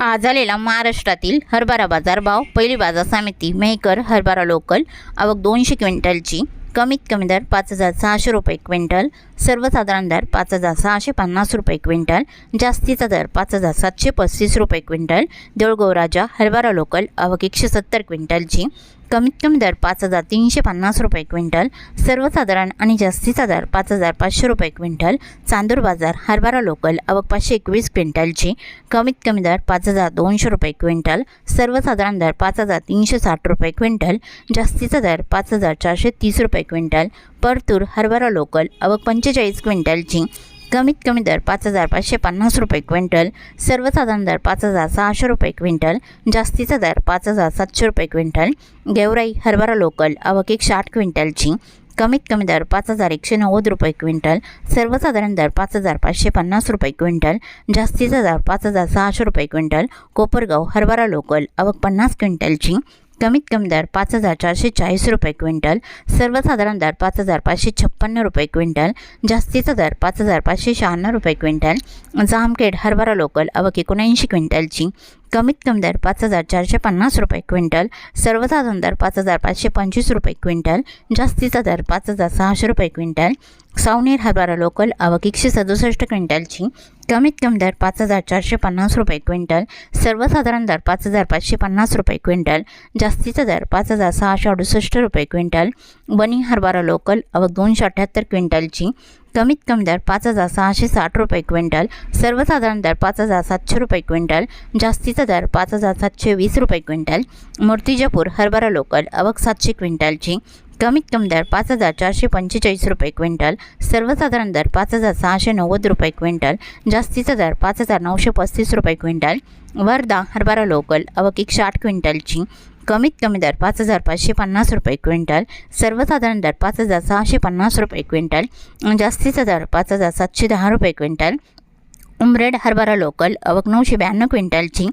आज आलेला महाराष्ट्रातील हरभरा बाजार भाव पहिली बाजार समिती मेहकर हरभरा लोकल आवक दोनशे क्विंटलची कमीत कमी दर पाच हजार सहाशे रुपये क्विंटल सर्वसाधारण दर पाच हजार सहाशे पन्नास रुपये क्विंटल जास्तीचा दर पाच हजार सातशे पस्तीस रुपये क्विंटल देऊळगाव राजा हरभरा लोकल आवक एकशे सत्तर क्विंटलची कमीत कमी दर पाच हजार तीनशे पन्नास रुपये क्विंटल सर्वसाधारण आणि जास्तीचा दर पाच हजार पाचशे रुपये क्विंटल चांदूर बाजार हरभरा लोकल आवक पाचशे एकवीस क्विंटलची कमीत कमी दर पाच हजार दोनशे रुपये क्विंटल सर्वसाधारण दर पाच हजार तीनशे साठ रुपये क्विंटल जास्तीचा दर पाच हजार चारशे तीस रुपये क्विंटल परतूर हरभरा लोकल आवक पंचेचाळीस क्विंटलची कमीत कमी दर पाच हजार पाचशे पन्नास रुपये क्विंटल सर्वसाधारण दर पाच हजार सहाशे रुपये क्विंटल जास्तीचा दर पाच हजार सातशे रुपये क्विंटल गेवराई हरभरा लोकल आवक एकशे आठ क्विंटलची कमीत कमी दर पाच हजार एकशे नव्वद रुपये क्विंटल सर्वसाधारण दर पाच हजार पाचशे पन्नास रुपये क्विंटल जास्तीचा दर पाच हजार सहाशे रुपये क्विंटल कोपरगाव हरभरा लोकल अवक पन्नास क्विंटलची कमीत कमी दर पाच हजार चारशे चाळीस रुपये क्विंटल सर्वसाधारण दर पाच हजार पाचशे छप्पन्न रुपये क्विंटल जास्तीचा दर पाच हजार पाचशे शहाण्णव रुपये क्विंटल जामखेड हरभरा लोकल अवक एकोणऐंशी क्विंटलची कमीत कमी दर पाच हजार चारशे पन्नास रुपये क्विंटल सर्वसाधारण दर पाच हजार पाचशे पंचवीस रुपये क्विंटल जास्तीचा दर पाच हजार सहाशे रुपये क्विंटल सावनेर हरभरा लोकल आवक एकशे सदुसष्ट क्विंटलची. कमीत कमी दर पाच हजार चारशे पन्नास रुपये क्विंटल. सर्वसाधारण दर पाच हजार पाचशे पन्नास रुपये क्विंटल. जास्तीचा दर पाच हजार सहाशे अडुसष्ट रुपये क्विंटल. बनी हरभरा लोकल आवक दोनशे अठ्ठ्याहत्तर क्विंटलची. कमीत कमी दर पाच हजार सहाशे साठ रुपये क्विंटल. सर्वसाधारण दर पाच हजार सातशे रुपये क्विंटल. जास्तीचा दर पाच हजार सातशे वीस रुपये क्विंटल. मूर्तिजापूर हरभरा लोकल आवक सातशे क्विंटलची. कमीत कमी दर पाच हजार चारशे पंचेचाळीस रुपये क्विंटल सर्वसाधारण दर पाच हजार सहाशे नव्वद रुपये क्विंटल जास्तीचा दर पाच हजार नऊशे पस्तीस रुपये क्विंटल वर्धा हरभरा लोकल आवक एकशे आठ क्विंटलची कमीत कमी दर पाच हजार पाचशे पन्नास रुपये क्विंटल सर्वसाधारण दर पाच हजार सहाशे पन्नास रुपये क्विंटल जास्तीचा दर पाच हजार सातशे दहा रुपये क्विंटल उमरेड हरभरा लोकल आवक नऊशे ब्याण्णव क्विंटलची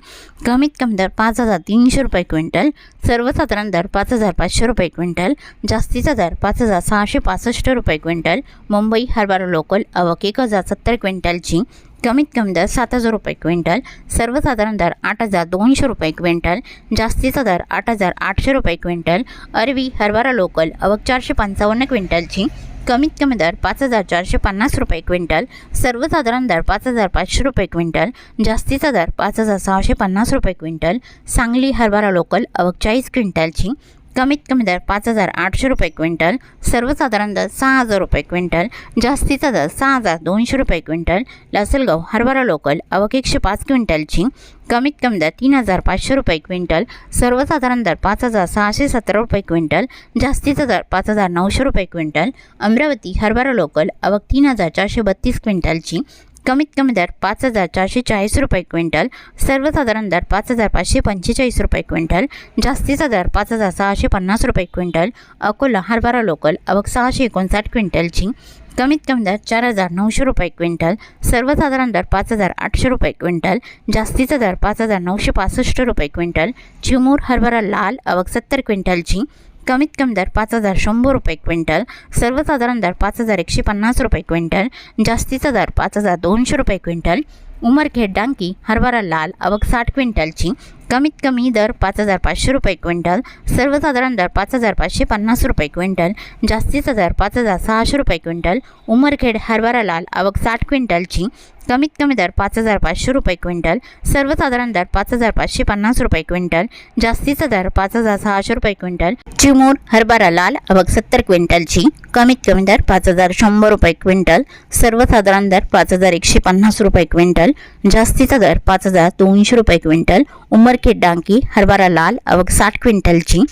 कमीत कमी दर पाच हजार तीनशे रुपये क्विंटल सर्वसाधारण दर पाच हजार पाचशे रुपये क्विंटल जास्तीचा दर पाच हजार सहाशे पासष्ट रुपये क्विंटल मुंबई हरभरा लोकल आवक एक हजार सत्तर क्विंटलची कमीत कमी दर सात हजार रुपये क्विंटल सर्वसाधारण दर आठ हजार दोनशे रुपये क्विंटल जास्तीचा दर आठ हजार आठशे रुपये क्विंटल अरवी हरभरा लोकल आवक चारशे पंचावन्न क्विंटलची कमीत कमी दर पाच हजार चारशे पन्नास रुपये क्विंटल सर्वसाधारण दर पाच हजार पाचशे रुपये क्विंटल जास्तीचा दर पाच हजार सहाशे पन्नास रुपये क्विंटल सांगली हरभरा लोकल अवघ चाळीस क्विंटलची कमीत कमी दर पाच हजार आठशे रुपये क्विंटल सर्वसाधारण दर सहा हजार रुपये क्विंटल जास्तीचा दर सहा हजार दोनशे रुपये क्विंटल लासलगाव हरभरा लोकल अवक एकशे पाच क्विंटलची कमीत कमी दर तीन हजार पाचशे रुपये क्विंटल सर्वसाधारण दर पाच हजार सहाशे सतरा रुपये क्विंटल जास्तीचा दर पाच हजार नऊशे रुपये क्विंटल अमरावती हरभरा लोकल अवक तीन हजार चारशे बत्तीस क्विंटलची कमीत कमी दर पाच हजार चारशे चाळीस रुपये क्विंटल सर्वसाधारण दर पाच हजार पाचशे पंचेचाळीस रुपये क्विंटल जास्तीचा दर पाच हजार सहाशे पन्नास रुपये क्विंटल अकोला हरभरा लोकल अवक सहाशे एकोणसाठ क्विंटलची कमीत कमी दर चार हजार नऊशे रुपये क्विंटल सर्वसाधारण दर पाच हजार आठशे रुपये क्विंटल जास्तीचा दर पाच हजार नऊशे पासष्ट रुपये क्विंटल चिमूर हरभरा लाल अवक सत्तर क्विंटलची कमीत कमी दर पाच हजार शंभर रुपये क्विंटल सर्वसाधारण दर पाच हजार एकशे पन्नास रुपये क्विंटल जास्तीचा दर पाच हजार दोनशे रुपये क्विंटल उमरखेड डांकी हरभरा लाल आवक साठ क्विंटलची कमीत कमी दर पाच हजार पाचशे रुपये क्विंटल सर्वसाधारण दर पाच हजार पाचशे पन्नास रुपये क्विंटल जास्तीचा दर पाच हजार सहाशे रुपये क्विंटल उमरखेड हरभरा लाल आवक साठ क्विंटलची कमीत कमी दर पाच हजार पाचशे रुपये क्विंटल सर्वसाधारण दर पाच हजार पाचशे पन्नास रुपये क्विंटल जास्तीचा दर पाच हजार सहाशे रुपये क्विंटल चिमूर हरभरा लाल अवघ सत्तर क्विंटलची कमीत कमी दर पाच हजार शंभर रुपये क्विंटल सर्वसाधारण दर पाच हजार एकशे पन्नास रुपये क्विंटल जास्तीचा दर पाच हजार दोनशे रुपये क्विंटल उमरखेड डांकी हरभरा लाल अवघ साठ क्विंटलची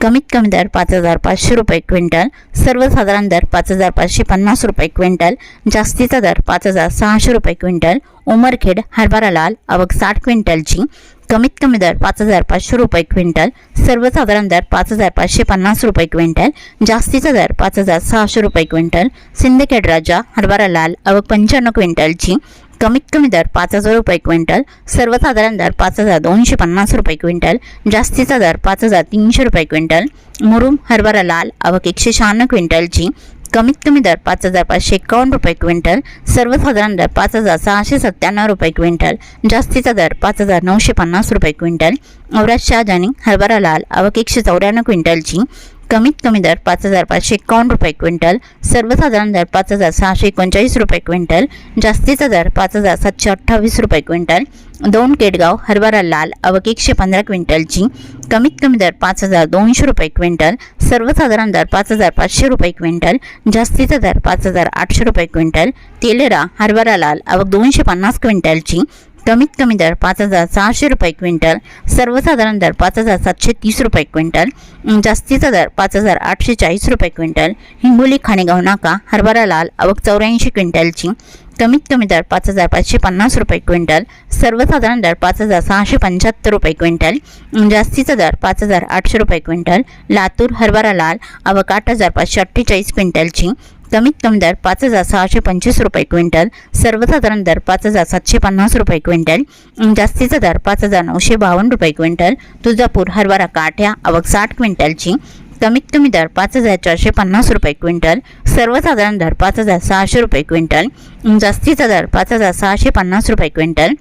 कमीत कमी दर पाच हजार पाचशे रुपये क्विंटल सर्वसाधारण दर पाच हजार पाचशे पन्नास रुपये क्विंटल जास्तीचा दर पाच हजार सहाशे रुपये क्विंटल उमरखेड हरभरा लाल आवक साठ क्विंटलची कमीत कमी दर पाच हजार पाचशे रुपये क्विंटल सर्वसाधारण दर पाच हजार पाचशे पन्नास रुपये क्विंटल जास्तीचा दर पाच हजार सहाशे रुपये क्विंटल सिंदखेड राजा हरभरा लाल आवक पंच्याण्णव क्विंटलची कमीत कमी दर पाच हजार रुपये क्विंटल सर्वसाधारण दर पाच हजार दोनशे पन्नास रुपये क्विंटल जास्तीचा दर पाच हजार तीनशे रुपये क्विंटल मुरुम हरभरा लाल आवक एकशे शहाण्णव क्विंटलची कमीत कमी दर पाच हजार पाचशे एकावन्न रुपये क्विंटल सर्वसाधारण दर पाच हजार सहाशे सत्त्याण्णव रुपये क्विंटल जास्तीचा दर पाच हजार नऊशे पन्नास रुपये क्विंटल औराज शहाजानी हरभरा लाल आवक एकशे चौऱ्याण्णव क्विंटलची कमीत कमी दर पाच हजार पाचशे एकावन्न रुपये क्विंटल सर्वसाधारण दर पाच हजार सहाशे एकोणचाळीस रुपये क्विंटल जास्तीचा दर पाच हजार सातशे अठ्ठावीस रुपये क्विंटल दोन केडगाव हरभरा लाल आवक एकशे पंधरा क्विंटलची कमीत कमी दर पाच हजार दोनशे रुपये क्विंटल सर्वसाधारण दर पाच हजार पाचशे रुपये क्विंटल जास्तीचा दर पाच हजार आठशे रुपये क्विंटल तेलेरा हरभरा लाल आवक दोनशे पन्नास क्विंटलची कमीत कमी दर पाच हजार सहाशे रुपये क्विंटल सर्वसाधारण दर पाच हजार सातशे तीस रुपये क्विंटल जास्तीचा दर पाच हजार आठशे चाळीस रुपये क्विंटल. हिंगोली खाणेगाव नाका हरभरा लाल आवक चौऱ्याऐंशी क्विंटलची. कमीत कमी दर पाच हजार पाचशे पन्नास रुपये क्विंटल सर्वसाधारण दर पाच हजार सहाशे पंच्याहत्तर रुपये क्विंटल जास्तीचा दर पाच हजार आठशे रुपये क्विंटल. लातूर हरभरा लाल आवक आठ हजार पाचशे अठ्ठेचाळीस क्विंटलची. कमीत कमी दर पाच हजार सहाशे पंचवीस रुपये क्विंटल सर्वसाधारण दर पाच हजार सातशे पन्नास रुपये क्विंटल जास्तीचा दर पाच हजार नऊशे बावन्न रुपये क्विंटल तुळजापूर हरभरा काठ्या आवक साठ क्विंटलची कमीत कमी दर पाच हजार चारशे पन्नास रुपये क्विंटल सर्वसाधारण दर पाच हजार सहाशे रुपये क्विंटल जास्तीचा दर पाच हजार सहाशे पन्नास रुपये क्विंटल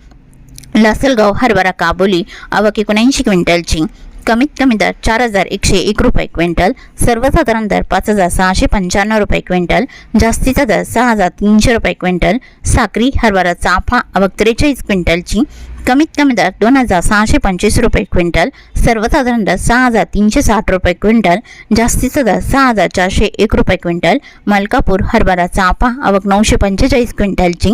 लासलगाव हरभरा काबोली आवक एकोणऐंशी क्विंटलची कमीत कमी दर चार हजार एकशे एक रुपये क्विंटल सर्वसाधारण दर पाच हजार सहाशे पंच्याण्णव रुपये क्विंटल जास्तीचा दर सहा हजार तीनशे रुपये क्विंटल साक्री हरभरा चाफा आवक त्रेचाळीस क्विंटलची कमीत कमी दर दोन हजार सहाशे पंचवीस रुपये क्विंटल सर्वसाधारण दर सहा हजार तीनशे साठ रुपये क्विंटल जास्तीचा दर सहा हजार चारशे एक रुपये क्विंटल मलकापूर हरभरा चापा आवक नऊशे पंचेचाळीस क्विंटलची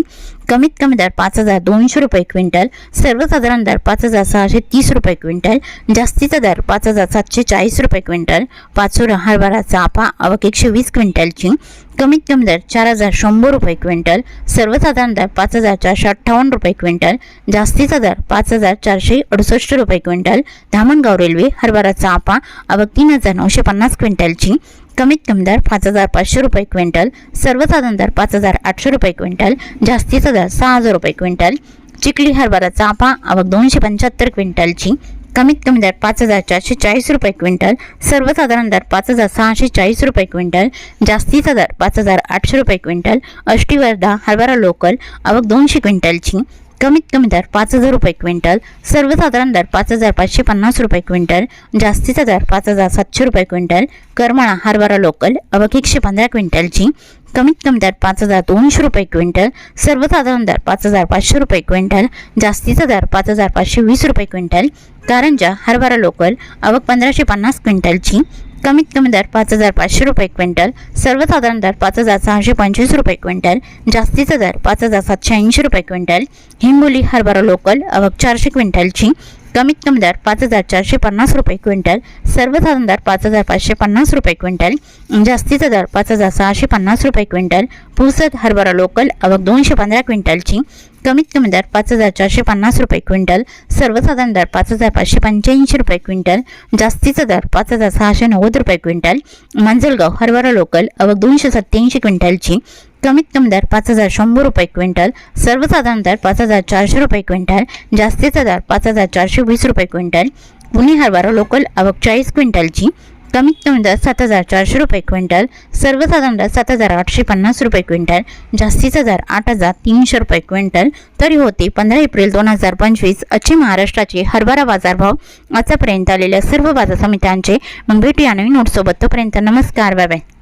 कमीत कमी दर पाच हजार दोनशे रुपये क्विंटल सर्वसाधारण दर पाच हजार सहाशे तीस रुपये क्विंटल जास्तीचा दर पाच हजार सातशे चाळीस रुपये क्विंटल पाचोरा हरभरा चापा आवक एकशे वीस क्विंटलची कमीत कमी दर चार हजार शंभर रुपये क्विंटल सर्वसाधारण दर पाच हजार चारशे अठ्ठावन्न रुपये क्विंटल जास्तीचा दर पाच हजार चारशे अडुसष्ट रुपये क्विंटल धामणगाव रेल्वे हरभराचा आपा आवक तीन हजार नऊशे पन्नास क्विंटलची कमीत कमी दर पाच हजार पाचशे रुपये क्विंटल सर्वसाधारण दर पाच हजार आठशे रुपये क्विंटल जास्तीचा दर सहा हजार रुपये क्विंटल चिखली हरभरा आपा आवक दोनशे पंच्याहत्तर क्विंटलची कमीत कमी दर पाच हजार चारशे चाळीस रुपये क्विंटल सर्वसाधारण दर पाच हजार सहाशे चाळीस रुपये क्विंटल जास्तीचा दर पाच हजार आठशे रुपये क्विंटल अष्टीवर्धा हरभरा लोकल आवक दोनशे क्विंटलची कमीत कमी दर पाच हजार रुपये क्विंटल सर्वसाधारण दर पाच हजार पाचशे पन्नास रुपये क्विंटल जास्तीचा दर पाच हजार सातशे रुपये क्विंटल करमाळा हरभरा लोकल आवक एकशे पंधरा क्विंटलची कमीत कमी दर पाच हजार दोनशे रुपये क्विंटल सर्वसाधारण दर पाच हजार पाचशे रुपये क्विंटल जास्तीचा दर पाच हजार पाचशे वीस रुपये क्विंटल कारंजा हरभरा लोकल अवक पंधराशे पन्नास क्विंटलची कमीत कमी दर पाच हजार पाचशे रुपये क्विंटल सर्वसाधारण दर पाच हजार सहाशे पंचवीस रुपये क्विंटल जास्तीचा दर पाच हजार सातशे ऐंशी रुपये क्विंटल हिंगोली हरभरा लोकल अवघ चारशे क्विंटलची कमीत कमी दर पाच हजार चारशे पन्नास रुपये क्विंटल सर्वसाधारण दर पाच हजार पाचशे पन्नास रुपये क्विंटल जास्तीचा दर पाच हजार सहाशे पन्नास रुपये क्विंटल पुसद हरभरा लोकल आवक दोनशे पंधरा क्विंटलची कमीत कमी दर पाच हजार चारशे पन्नास रुपये क्विंटल सर्वसाधारण दर पाच हजार पाचशे पंच्याऐंशी रुपये क्विंटल जास्तीचा दर पाच हजार सहाशे नव्वद रुपये क्विंटल मंजलगाव हरभरा लोकल आवक दोनशे सत्याऐंशी क्विंटलची कमीत कमी दर पाच हजार शंभर रुपये क्विंटल सर्वसाधारण दर पाच हजार चारशे रुपये क्विंटल जास्तीचा दर पाच हजार चारशे वीस रुपये क्विंटल पुणे हरभरा लोकल आवक चाळीस क्विंटलची कमीत कमी दर सात हजार चारशे रुपये क्विंटल सर्वसाधारण दर सात हजार आठशे पन्नास रुपये क्विंटल जास्तीचा दर आठ हजार तीनशे रुपये क्विंटल तरी होते पंधरा एप्रिल दोन हजार पंचवीस अच्छे महाराष्ट्राचे हरभरा बाजारभाव. आतापर्यंत आलेल्या सर्व बाजार समित्यांचे मग भेटूया नवीन नोटसोबत तोपर्यंत नमस्कार बाय बाय.